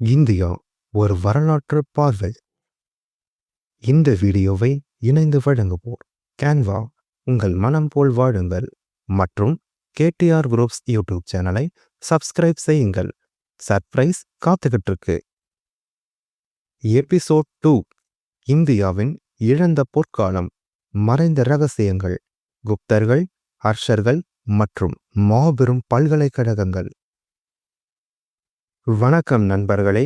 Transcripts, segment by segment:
India ஒரு வரலாற்று பார்வை. இந்த வீடியோவை இணைந்து வழங்குவோர் கேன்வா உங்கள் மனம் போல் வாழுங்கள் மற்றும் கேடிஆர் குரூப்ஸ் யூடியூப் சேனலை சப்ஸ்கிரைப் செய்யுங்கள். சர்ப்ரைஸ் காத்துக்கிட்டு இருக்கு எபிசோட் டூ இந்தியாவின் இழந்த பொற்காலம். மறைந்த ரகசியங்கள். குப்தர்கள் ஹர்ஷர்கள் மற்றும் மாபெரும் பல்கலைக்கழகங்கள். வணக்கம் நண்பர்களே.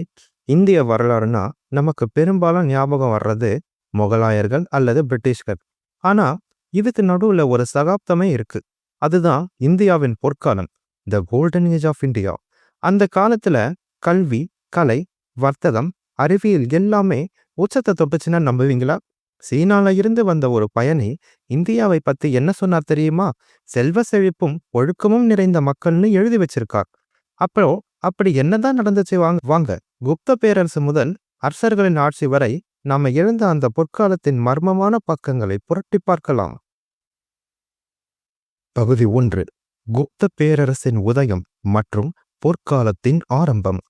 இந்திய வரலாறுனா நமக்கு பெரும்பாலும் ஞாபகம் வர்றது முகலாயர்கள் அல்லது பிரிட்டிஷ்கள். ஆனா இதுக்கு நடுவுல ஒரு சகாப்தமே இருக்கு. அதுதான் இந்தியாவின் பொற்காலம் the golden age of India அந்த காலத்துல கல்வி கலை வர்த்தகம் அறிவியல் எல்லாமே உச்சத்தை தொட்டுச்சுன்னா நம்புவீங்களா? சீனால இருந்து வந்த ஒரு பயணி இந்தியாவை பத்தி என்ன சொன்னார் தெரியுமா? செல்வ செழிப்பும் ஒழுக்கமும் நிறைந்த மக்கள்னு எழுதி வச்சிருக்கார். அப்புறம் அப்படி என்னதான் நடந்துச்சு வாங்க வாங்க. குப்த பேரரசு முதல் அரசர்களின் ஆட்சி வரை நாம எழுந்த அந்த பொற்காலத்தின் மர்மமான பக்கங்களை புரட்டி பார்க்கலாம். பகுதி ஒன்று. குப்த பேரரசின் உதயம் மற்றும் பொற்காலத்தின் ஆரம்பம்.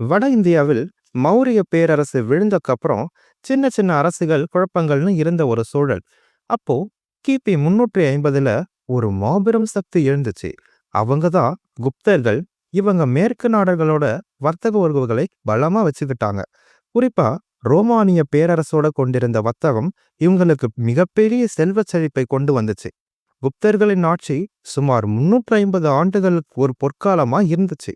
வட இந்தியாவில் மௌரிய பேரரசு விழுந்தக்கப்புறம் சின்ன சின்ன அரசுகள் குழப்பங்கள்னு இருந்த ஒரு சூழல். அப்போ கிபி முன்னூற்றி ஐம்பதுல ஒரு மாபெரும் சக்தி எழுந்துச்சு. அவங்க தான் குப்தர்கள் இவங்க மேற்கு நாடுகளோட வர்த்தக உறவுகளை பலமா வச்சுக்கிட்டாங்க. குறிப்பா ரோமானிய பேரரசோட கொண்டிருந்த வர்த்தகம் இவங்களுக்கு மிகப்பெரிய செல்வ செழிப்பை கொண்டு வந்துச்சு. குப்தர்களின் ஆட்சி சுமார் முன்னூற்றி ஐம்பது ஆண்டுகளுக்கு ஒரு பொற்காலமா இருந்துச்சு.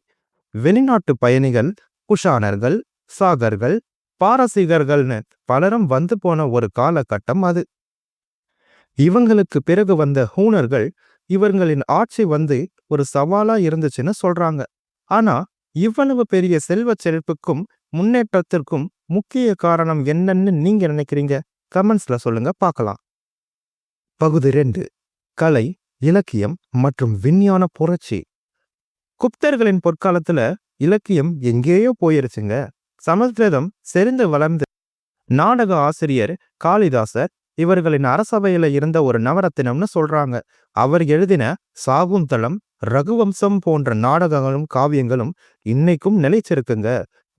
வெளிநாட்டு பயணிகள் குஷானர்கள் சாகர்கள் பாரசீகர்கள்னு பலரும் வந்து போன ஒரு காலகட்டம் அது. இவங்களுக்கு பிறகு வந்த ஹூனர்கள் இவர்களின் ஆட்சி வந்து ஒரு சவாலா இருந்துச்சுன்னு சொல்றாங்க. ஆனா இவ்வளவு பெரிய செல்வச் செழிப்புக்கும் முன்னேற்றத்திற்கும் முக்கிய காரணம் என்னன்னு நீங்க நினைக்கிறீங்க? கமெண்ட்ஸ்ல சொல்லுங்க பார்க்கலாம். பகுதி ரெண்டு கலை இலக்கியம் மற்றும் விஞ்ஞான புரட்சி. குப்தர்களின் பொற்காலத்துல இலக்கியம் எங்கேயோ போயிருச்சுங்க. சமஸ்கிருதம் செறிந்து வளர்ந்து நாடக ஆசிரியர் காளிதாசர் இவர்களின் அரசவையில இருந்த ஒரு நவரத்தினம்னு சொல்றாங்க. அவர் எழுதின சாகுந்தளம் ரகுவம்சம் போன்ற நாடகங்களும் காவியங்களும் இன்னைக்கும் நிலைச்சிருக்குங்க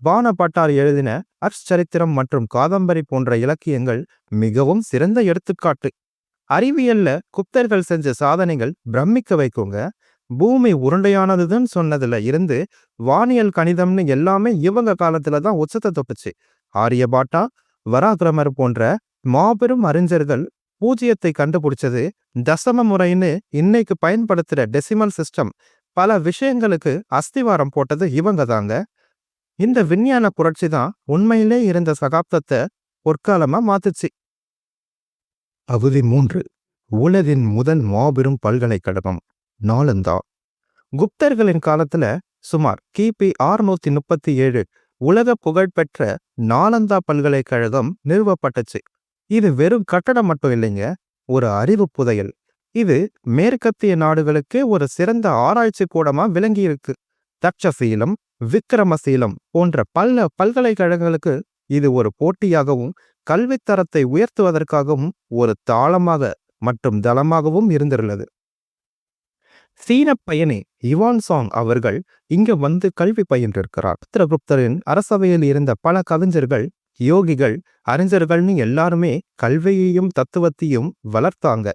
பானப்பட்டார் எழுதின அர்ச்சரித்திரம் மற்றும் காதம்பரி போன்ற இலக்கியங்கள் மிகவும் சிறந்த எடுத்துக்காட்டு. அறிவியல்ல குப்தர்கள் செஞ்ச சாதனைகள் பிரமிக்க வைக்குங்க. பூமி உருண்டையானதுன்னு சொன்னதுல இருந்து வானியல் கணிதம்னு எல்லாமே இவங்க காலத்துல தான் உச்சத்தை தொட்டுச்சு. ஆரியபாட்டா வராகிரமர் போன்ற மாபெரும் அறிஞர்கள் பூஜ்ஜியத்தை கண்டுபிடிச்சது தசம முறைன்னு இன்னைக்கு பயன்படுத்துற டெசிமல் சிஸ்டம். பல விஷயங்களுக்கு அஸ்திவாரம் போட்டது இவங்க தாங்க இந்த விஞ்ஞான புரட்சி தான் உண்மையிலே இருந்த சகாப்தத்தை பொற்காலமா மாத்துச்சு. பகுதி மூன்று. உலகின் முதல் மாபெரும் பல்கலைக்கழகம் நாலந்தா. குப்தர்களின் காலத்துல சுமார் கிபி ஆறுநூத்தி முப்பத்தி ஏழு உலக புகழ்பெற்ற நாலந்தா பல்கலைக்கழகம் நிறுவப்பட்டுச்சு. இது வெறும் கட்டடம் மட்டும் இல்லைங்க. ஒரு அறிவு புதையல். இது மேற்கத்திய நாடுகளுக்கே ஒரு சிறந்த ஆராய்ச்சி கூடமா விளங்கியிருக்கு. தட்சசீலம் விக்ரமசீலம் போன்ற பல பல்கலைக்கழகங்களுக்கு இது ஒரு போட்டியாகவும் கல்வித்தரத்தை உயர்த்துவதற்காகவும் ஒரு தாளமாக மற்றும் தளமாகவும் இருந்துள்ளது சீன பயணி இவான் சாங் அவர்கள் இங்கு வந்து கல்வி பயின்றிருக்கிறார். சித்திரகுப்தரின் அரசவையில் இருந்த பல கவிஞர்கள் யோகிகள் அறிஞர்கள்னு எல்லாருமே கல்வியையும் தத்துவத்தையும் வளர்த்தாங்க.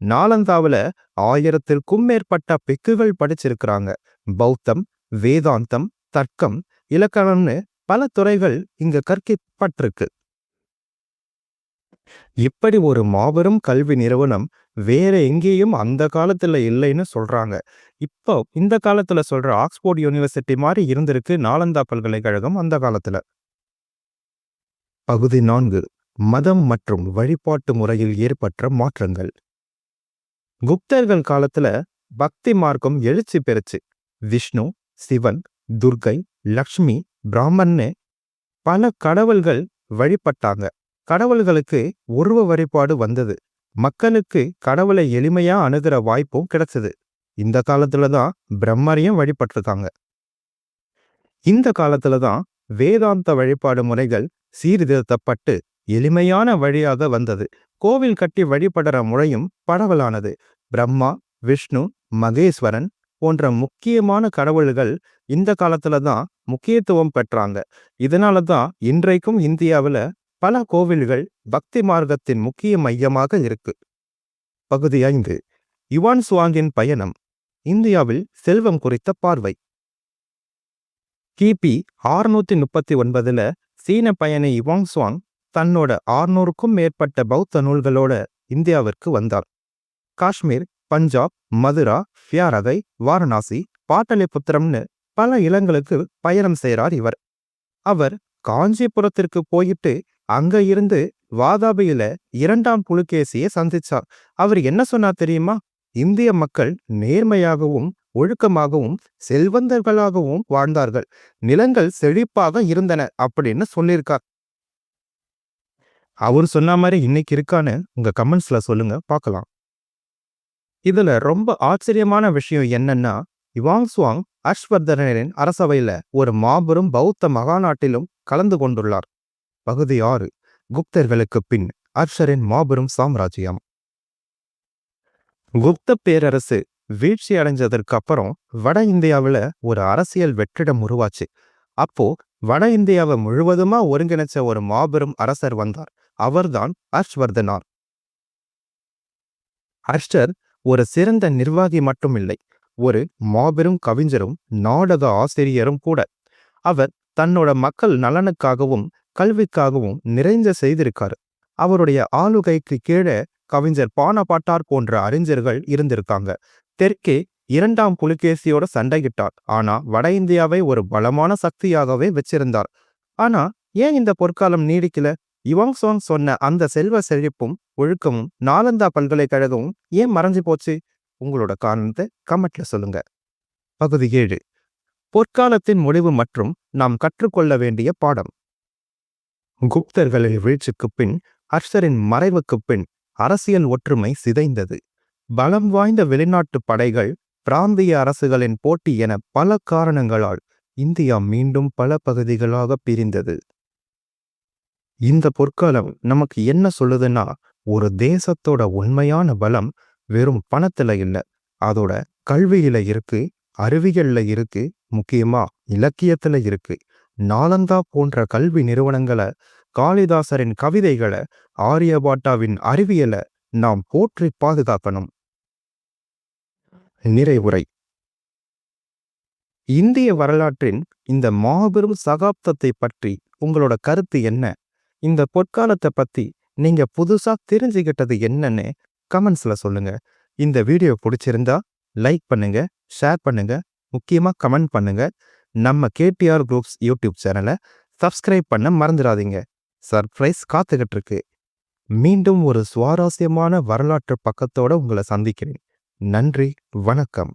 நாலந்தாவுல ஆயிரத்திற்கும் மேற்பட்ட பிக்குகள் படிச்சிருக்கிறாங்க. பௌத்தம் வேதாந்தம் தர்க்கம் இலக்கணம்னு பல துறைகள் இங்க கற்கப்பட்டிருக்கு இப்படி ஒரு மாபெரும் கல்வி நிறுவனம் வேற எங்கேயும் அந்த காலத்துல இல்லைன்னு சொல்றாங்க. இப்போ இந்த காலத்துல சொல்ற ஆக்ஸ்போர்ட் யூனிவர்சிட்டி மாதிரி இருந்திருக்கு நாலந்தா பல்கலைக்கழகம் அந்த காலத்துல. பகுதி நான்கு மதம் மற்றும் வழிபாட்டு முறையில் ஏற்பட்ட மாற்றங்கள். குப்தர்கள் காலத்துல பக்தி மார்க்கம் எழுச்சி பெறுச்சு. விஷ்ணு சிவன் துர்கை லக்ஷ்மி பிராமன்னு பல கடவுள்கள் வழிபட்டாங்க. கடவுள்களுக்கு உருவ வழிபாடு வந்தது. மக்களுக்கு கடவுளை எளிமையா அணுகிற வாய்ப்பும் கிடைச்சது. இந்த காலத்துல தான் பிரம்மரையும் வழிபட்டிருக்காங்க. இந்த காலத்துல தான் வேதாந்த வழிபாடு முறைகள் சீர்திருத்தப்பட்டு எளிமையான வழியாக வந்தது. கோவில் கட்டி வழிபடுற முறையும் பரவலானது. பிரம்மா விஷ்ணு மகேஸ்வரன் போன்ற முக்கியமான கடவுள்கள் இந்த காலத்துல தான் முக்கியத்துவம் பெற்றாங்க. இதனால தான் இன்றைக்கும் இந்தியாவுல பல கோவில்கள் பக்தி மார்க்கத்தின் முக்கிய மையமாக இருக்கு. பகுதி ஐந்து. யுவான் சுவாங்கின் பயணம். இந்தியாவில் செல்வம் குறித்த பார்வை. கிபி ஆறுநூத்தி முப்பத்தி ஒன்பதுல சீன பயணி இவாங் சுவாங் தன்னோட ஆறுநூறுக்கும் மேற்பட்ட பௌத்த நூல்களோட இந்தியாவிற்கு வந்தார். காஷ்மீர் பஞ்சாப் மதுரா ஃபியாரதை வாரணாசி பாட்டலிபுத்திரம்னு பல இடங்களுக்கு பயணம் செய்கிறார் இவர். அவர் காஞ்சிபுரத்திற்கு போயிட்டு அங்க இருந்து வாதாபியில இரண்டாம் புலிகேசியை சந்திச்சார். அவர் என்ன சொன்னா தெரியுமா? இந்திய மக்கள் நேர்மையாகவும் ஒழுக்கமாகவும் செல்வந்தர்களாகவும் வாழ்ந்தார்கள். நிலங்கள் செழிப்பாக இருந்தன அப்படின்னு சொல்லியிருக்கார். அவர் சொன்ன மாதிரி இன்னைக்கு இருக்கான்னு உங்க கமெண்ட்ஸ்ல சொல்லுங்க பார்க்கலாம். இதுல ரொம்ப ஆச்சரியமான விஷயம் என்னன்னா இவாங் சுவாங் ஹர்ஷ்வர்தனின் அரசவையில ஒரு மாபெரும் பௌத்த மகாநாட்டிலும் கலந்து கொண்டுள்ளார். பகுதி ஆறு குப்தர்களுக்கு பின் அர்ஷரின் மாபெரும் சாம்ராஜ்யம். குப்த பேரரசு வீழ்ச்சி அடைஞ்சதற்கு அப்புறம் வட இந்தியாவுல ஒரு அரசியல் வெற்றிடம் உருவாச்சு. அப்போ வட இந்தியாவை முழுவதுமா ஒருங்கிணைச்ச ஒரு மாபெரும் அரசர் வந்தார். அவர்தான் ஹர்ஷ்வர்தனார். ஹர்ஷர் ஒரு சிறந்த நிர்வாகி மட்டும் இல்லை ஒரு மாபெரும் கவிஞரும் நாடக ஆசிரியரும் கூட. அவர் தன்னோட மக்கள் நலனுக்காகவும் கல்விக்காகவும் நிறைஞ்ச செய்திருக்காரு. அவருடைய ஆளுகைக்கு கீழே கவிஞர் பானபாட்டார் போன்ற அறிஞர்கள் இருந்திருக்காங்க. தெற்கே இரண்டாம் புலிகேசியோட சண்டையிட்டார். ஆனா வட இந்தியாவை ஒரு பலமான சக்தியாகவே வச்சிருந்தார். ஆனா ஏன் இந்த பொற்காலம் நீடிக்கல? யுவாங் சோங் சொன்ன அந்த செல்வ செழிப்பும் ஒழுக்கமும் நாலந்தா பல்கலைக்கழகமும் ஏன் மறைஞ்சு போச்சு? உங்களோட காரணத்தை கமெண்ட்ல சொல்லுங்க. பகுதி ஏழு. பொற்காலத்தின் முடிவு மற்றும் நாம் கற்றுக்கொள்ள வேண்டிய பாடம். குப்தர்களின் வீழ்ச்சிக்குப் பின் ஹர்ஷரின் மறைவுக்குப் பின் அரசியல் ஒற்றுமை சிதைந்தது. பலம் வாய்ந்த வெளிநாட்டு படைகள் பிராந்திய அரசுகளின் போட்டி என பல காரணங்களால் இந்தியா மீண்டும் பல பகுதிகளாக பிரிந்தது. இந்த பொற்காலம் நமக்கு என்ன சொல்லுதுன்னா ஒரு தேசத்தோட உண்மையான பலம் வெறும் பணத்துல இல்ல அதோட கல்வியில இருக்கு அறிவியல்ல இருக்கு முக்கியமா இலக்கியத்துல இருக்கு. நாலந்தா போன்ற கல்வி நிறுவனங்களை காளிதாசரின் கவிதைகளை ஆரியபாட்டாவின் அறிவியலை நாம் போற்றி பாதுகாக்கணும். நிறைவுரை. இந்திய வரலாற்றின் இந்த மாபெரும் சகாப்தத்தை பற்றி உங்களோட கருத்து என்ன? இந்த பொற்காலத்தை பத்தி நீங்க புதுசா தெரிஞ்சுக்கிட்டது என்னன்னு கமெண்ட்ஸ்ல சொல்லுங்க. இந்த வீடியோ பிடிச்சிருந்தா லைக் பண்ணுங்க ஷேர் பண்ணுங்க முக்கியமா கமெண்ட் பண்ணுங்க. நம்ம கேடிஆர் குரூப்ஸ் யூடியூப் சேனலை சப்ஸ்கிரைப் பண்ண மறந்துடாதீங்க. சர்ப்ரைஸ் காத்துக்கிட்டு இருக்கு. மீண்டும் ஒரு சுவாரஸ்யமான வரலாற்று பக்கத்தோட உங்களை சந்திக்கிறேன். நன்றி வணக்கம்.